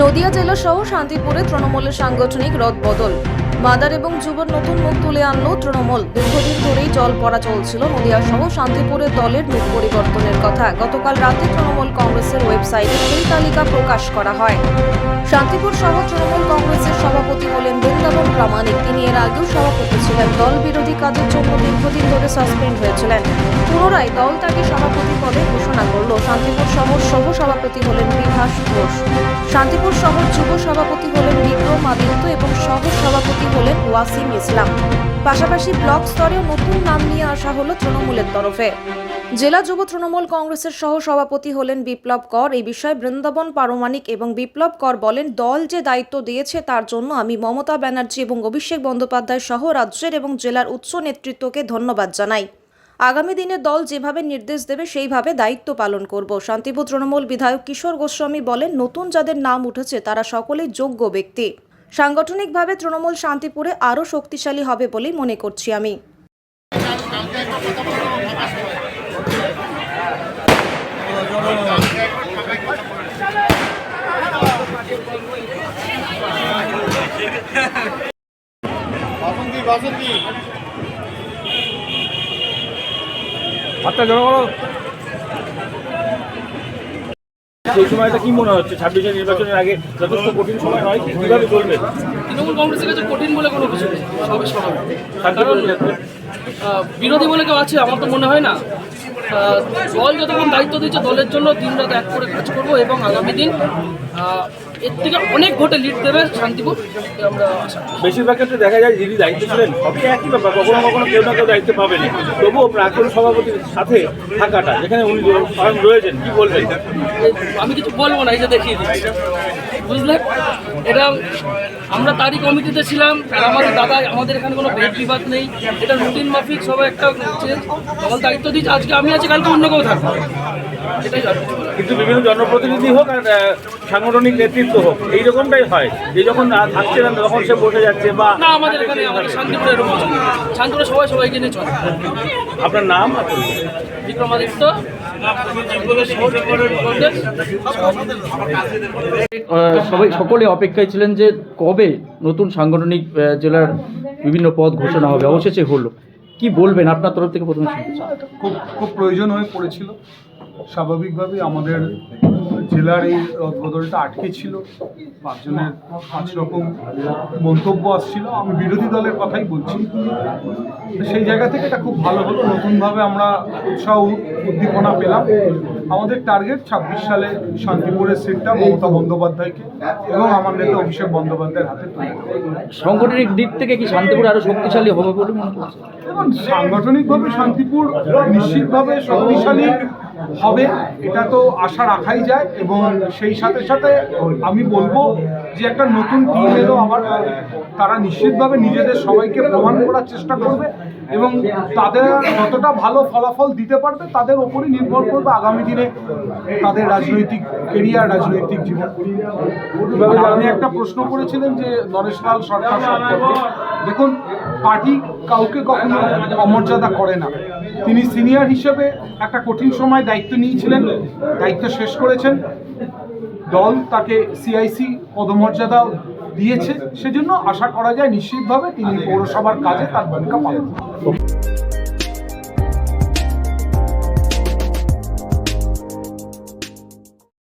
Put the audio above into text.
নদিয়া জেলা সহ শান্তিপুরে তৃণমূলের সাংগঠনিক রদবদল। মাদার এবং যুবর নতুন মুখ তুলে আনলো তৃণমূল। দীর্ঘদিন ধরেই জল পড়া চলছিল নদিয়া সহ শান্তিপুরে দলের মুখ পরিবর্তনের কথা। গতকাল রাতে তৃণমূল কংগ্রেসের ওয়েবসাইটে সেই তালিকা প্রকাশ করা হয়। শান্তিপুর সহ তৃণমূল কংগ্রেসের সভাপতি হলেন বৃন্দাবন প্রামাণিক। তিনি এর আগেও সভাপতি ছিলেন। দল বিরোধী কাজের জন্য দীর্ঘদিন ধরে সাসপেন্ড হয়েছিলেন। পুনরায় দল তাকে সভাপতি পদে ঘোষণা করল। শান্তিপুর শহর সহ সভাপতি হলেন বিভাস ঘোষ। শান্তিপুর শহর যুব সভাপতি হলেন বিক্রম আদিত্য এবং সহ সভাপতি হলেন ওয়াসিম ইসলাম। পাশাপাশি ব্লক স্তরেও নতুন নাম নিয়ে আসা হলো তৃণমূলের তরফে। জেলা যুব তৃণমূল কংগ্রেসের সহ সভাপতি হলেন বিপ্লব কর। এই বিষয়ে বৃন্দাবন পারমাণিক এবং বিপ্লব কর বলেন, দল যে দায়িত্ব দিয়েছে তার জন্য আমি মমতা ব্যানার্জি এবং অভিষেক বন্দ্যোপাধ্যায় সহ রাজ্যের এবং জেলার উচ্চ নেতৃত্বকে ধন্যবাদ জানাই। আগামী দিনে দল যেভাবে নির্দেশ দেবে, সেইভাবে দায়িত্ব পালন করব। শান্তিপুর তৃণমূল বিধায়ক কিশোর গোস্বামী বলেন, নতুন যাদের নাম উঠেছে তারা সকলেই যোগ্য ব্যক্তি। সাংগঠনিকভাবে তৃণমূল শান্তিপুরে আরও শক্তিশালী হবে বলেই মনে করছি আমি। করো। সেই সময়টা কি মনে হচ্ছে? ছাব্বিশে নির্বাচনের আগে যথেষ্ট কঠিন সময় হয়? কীভাবে চলবে তৃণমূল কংগ্রেসের কাছে কঠিন বলে কোনো কিছু নেই। সবই স্বাভাবিক। কারণ বিরোধী বলে কেউ আছে আমার তো মনে হয় না। দল যতক্ষণ দায়িত্ব দিচ্ছে দলের জন্য দিন রাত এক করে কাজ করব এবং আগামী দিন এর থেকে অনেক ভোটে লিড দেবে শান্তিপুর আমরা বেশিরভাগ ক্ষেত্রে দেখা যায় যিনি দায়িত্ব ছিলেন সবই একই ব্যাপার কখনো কখনো কেউ না কেউ দায়িত্ব পাবেন তবুও প্রাক্তন সভাপতির সাথে থাকাটা যেখানে উনি রয়েছেন কি বলবেন? আমি কিছু বলব না এই যে দেখিয়ে দিচ্ছি। বুঝলে এটা আমরা তারই কমিটিতে ছিলাম আমাদের দাদা, আমাদের এখানে কোনো ভেদ বিবাদ নেই। এটা রুটিন মাফিক, সবাই একটা দল দায়িত্ব দিচ্ছে আজকে আমি আছি, কালকে অন্য কেউ থাকব। এটাই কিন্তু বিভিন্ন জনপ্রতিনিধি হোক আর সাংগঠনিক নেতৃত্ব হোক এইরকমটাই হয় যে যখন থাকছে না তখন সে বসে যাচ্ছে বা না আমাদের এখানে শান্তিপুরে সবাই সবাইকে নিয়ে চলে। আপনার নাম বিক্রমাদিত্য সবাই সকলে অপেক্ষায় ছিলেন যে কবে নতুন সাংগঠনিক জেলার বিভিন্ন পদ ঘোষণা হবে? অবশেষে হলো। কি বলবেন আপনার তরফ থেকে প্রথমে। খুব খুব প্রয়োজন হয়ে পড়েছিল স্বাভাবিকভাবেই আমাদের জেলার এই রদবদলটা আটকে ছিল পাঁচজনের পাঁচ রকম মন্তব্য আসছিল আমি বিরোধী দলের কথাই বলছি। সেই জায়গা থেকে এটা খুব ভালো হলো নতুনভাবে আমরা উৎসাহ উদ্দীপনা পেলাম। আমাদের টার্গেট ছাব্বিশ সালে শান্তিপুরের সিটটা মমতা বন্দ্যোপাধ্যায়কে এবং আমার নেতা অভিষেক বন্দ্যোপাধ্যায়ের হাতে তুলে সাংগঠনিক দিক থেকে কি শান্তিপুর আরও শক্তিশালী হবে বলে মনে করছে সাংগঠনিকভাবে শান্তিপুর নিশ্চিতভাবে শক্তিশালী হবে এটা তো আশা রাখাই যায় এবং সেই সাথে সাথে আমি বলব যে একটা নতুন টিম এলো আবার, তারা নিশ্চিতভাবে নিজেদের সবাইকে প্রমাণ করার চেষ্টা করবে এবং তাদের যতটা ভালো ফলাফল দিতে পারবে, তাদের ওপরই নির্ভর করবে আগামী দিনে তাদের রাজনৈতিক কেরিয়ার রাজনৈতিক জীবন। আপনি একটা প্রশ্ন করেছিলেন যে নরেশ লাল সরকার দেখুন, পার্টি কাউকে কখনো অমর্যাদা করে না। তিনি সিনিয়র হিসেবে একটা কঠিন সময় দায়িত্ব নিয়েছিলেন, দায়িত্ব শেষ করেছেন। দল তাকে সিআইসি পদমর্যাদা দিয়েছে, সেজন্য আশা করা যায় নিশ্চিতভাবে তিনি পৌরসভার কাজে তার ভূমিকা পালন